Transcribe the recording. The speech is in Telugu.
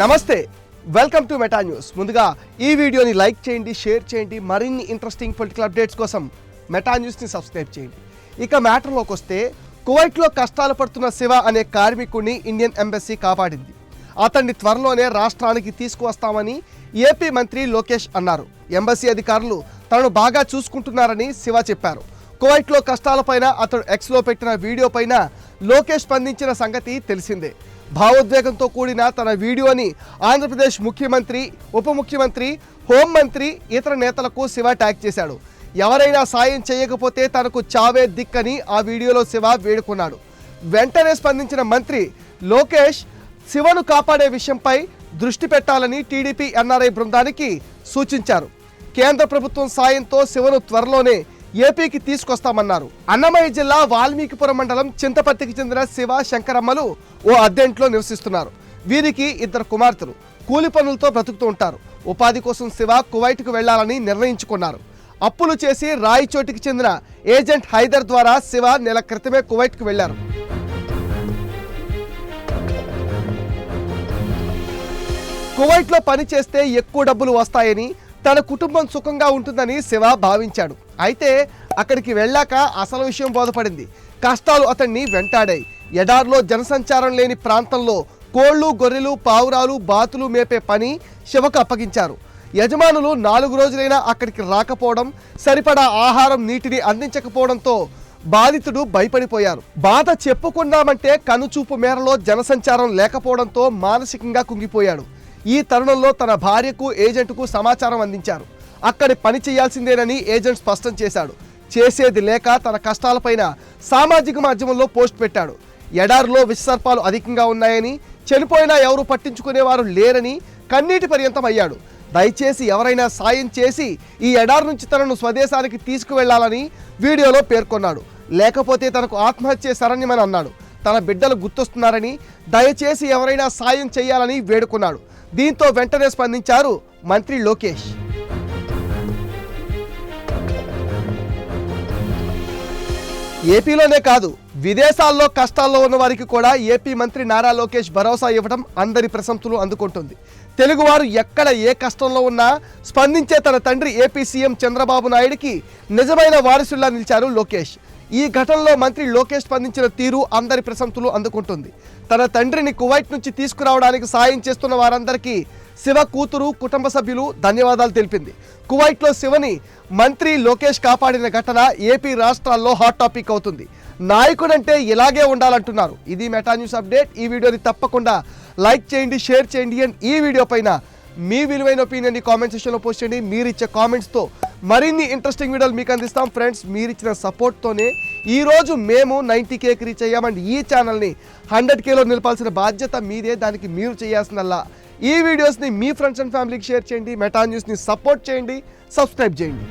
నమస్తే వెల్కమ్ టు మెటా న్యూస్ ముందుగా ఈ వీడియోని లైక్ చేయండి షేర్ చేయండి మరిన్ని ఇంట్రెస్టింగ్ పొలిటికల్ అప్డేట్స్ కోసం మెటా న్యూస్ని సబ్స్క్రైబ్ చేయండి. ఇక మ్యాటర్లోకి వస్తే కువైట్లో కష్టాలు పడుతున్న శివ అనే కార్మికుడిని ఇండియన్ ఎంబసీ కాపాడింది. అతన్ని త్వరలోనే రాష్ట్రానికి తీసుకువస్తామని ఏపీ మంత్రి లోకేష్ అన్నారు. ఎంబసీ అధికారులు తనను బాగా చూసుకుంటున్నారని శివ చెప్పారు. కువైట్లో కష్టాలపైన అతడు ఎక్స్లో పెట్టిన వీడియో పైన లోకేష్ స్పందించిన సంగతి తెలిసిందే. భావోద్వేగంతో కూడిన తన వీడియోని ఆంధ్రప్రదేశ్ ముఖ్యమంత్రి ఉప ముఖ్యమంత్రి హోంమంత్రి ఇతర నేతలకు శివ ట్యాగ్ చేశాడు. ఎవరైనా సాయం చేయకపోతే తనకు చావే దిక్కని ఆ వీడియోలో శివ వేడుకున్నాడు. వెంటనే స్పందించిన మంత్రి లోకేష్ శివను కాపాడే విషయంపై దృష్టి పెట్టాలని టీడీపీ ఎన్ఆర్ఐ బృందానికి సూచించారు. కేంద్ర ప్రభుత్వం సాయంతో శివను త్వరలోనే ఏపీకి తీసుకొస్తామన్నారు. అన్నమయ్య జిల్లా వాల్మీకిపురం మండలం చింతపర్తికి చెందిన శివ శంకరమ్మలు ఓ అద్దెంట్లో నివసిస్తున్నారు. వీరికి ఇద్దరు కుమార్తెలు. కూలి పనులతో బ్రతుకుతూ ఉంటారు. ఉపాధి కోసం శివ కువైట్కు వెళ్ళాలని నిర్ణయించుకున్నారు. అప్పులు చేసి రాయిచోటికి చెందిన ఏజెంట్ హైదర్ ద్వారా శివ నెల క్రితమే కువైట్కు వెళ్ళారు కువైట్లో పని చేస్తే ఎక్కువ డబ్బులు వస్తాయని తన కుటుంబం సుఖంగా ఉంటుందని శివ భావించాడు. అయితే అక్కడికి వెళ్ళాక అసలు విషయం బోధపడింది. కష్టాలు అతన్ని వెంటాడాయి. ఎడార్లో జనసంచారం లేని ప్రాంతంలో కోళ్ళు గొర్రెలు పావురాలు బాతులు మేపే పని శివకు అప్పగించారు. యజమానులు నాలుగు రోజులైనా అక్కడికి రాకపోవడం సరిపడా ఆహారం నీటిని అందించకపోవడంతో బాధితుడు భయపడిపోయారు. బాధ చెప్పుకున్నామంటే కనుచూపు మేరలో జనసంచారం లేకపోవడంతో మానసికంగా కుంగిపోయాడు. ఈ తరుణంలో తన భార్యకు ఏజెంట్కు సమాచారం అందించారు. అక్కడి పని చేయాల్సిందేనని ఏజెంట్ స్పష్టం చేశాడు. చేసేది లేక తన కష్టాలపైన సామాజిక మాధ్యమంలో పోస్ట్ పెట్టాడు. ఎడారిలో విషసర్పాలు అధికంగా ఉన్నాయని చనిపోయినా ఎవరు పట్టించుకునేవారు లేరని కన్నీటి పర్యంతం అయ్యాడు. దయచేసి ఎవరైనా సాయం చేసి ఈ ఎడారి నుంచి తనను స్వదేశానికి తీసుకువెళ్ళాలని వీడియోలో పేర్కొన్నాడు. లేకపోతే తనకు ఆత్మహత్య శరణ్యమని అన్నాడు. తన బిడ్డలు గుర్తొస్తున్నారని దయచేసి ఎవరైనా సాయం చేయాలని వేడుకున్నాడు. దీంతో వెంటనే స్పందించారు మంత్రి లోకేష్. ఏపీలోనే కాదు విదేశాల్లో కష్టాల్లో ఉన్న వారికి కూడా ఏపీ మంత్రి నారా లోకేష్ భరోసా ఇవ్వడం అందరి ప్రశంసలు అందుకుంటుంది. తెలుగువారు ఎక్కడ ఏ కష్టంలో ఉన్నా స్పందించే తన తండ్రి ఏపీ సీఎం చంద్రబాబు నాయుడికి నిజమైన వారసుల్లా నిలిచారు లోకేష్. ఈ ఘటనలో మంత్రి లోకేష్ స్పందించిన తీరు అందరి ప్రశంసలు అందుకుంటుంది. తన తండ్రిని కువైట్ నుంచి తీసుకురావడానికి సాయం చేస్తున్న వారందరికీ శివ కూతురు కుటుంబ సభ్యులు ధన్యవాదాలు తెలిపింది. కువైట్లో శివని మంత్రి లోకేష్ కాపాడిన ఘటన ఏపీ రాష్ట్రాల్లో హాట్ టాపిక్ అవుతుంది. నాయకుడంటే ఇలాగే ఉండాలంటున్నారు. ఇది మెటా న్యూస్ అప్డేట్. ఈ వీడియోని తప్పకుండా లైక్ చేయండి షేర్ చేయండి. అండ్ ఈ వీడియో పైన మీ విలువైన ఒపీనియన్ని కామెంట్ సెక్షన్లో పోస్ట్ చేయండి. మీరు ఇచ్చే కామెంట్స్తో మరిన్ని ఇంట్రెస్టింగ్ వీడియోలు మీకు అందిస్తాం. ఫ్రెండ్స్ మీరు ఇచ్చిన సపోర్ట్తోనే ఈరోజు మేము నైంటీ కేకి రీచ్ అయ్యామండి ఈ ఛానల్ని హండ్రెడ్ కేలో నిలపాల్సిన బాధ్యత మీదే. దానికి మీరు చేయాల్సిందల్లా. ఈ వీడియోస్ని మీ ఫ్రెండ్స్ అండ్ ఫ్యామిలీకి షేర్ చేయండి. మెటా న్యూస్ని సపోర్ట్ చేయండి. సబ్స్క్రైబ్ చేయండి.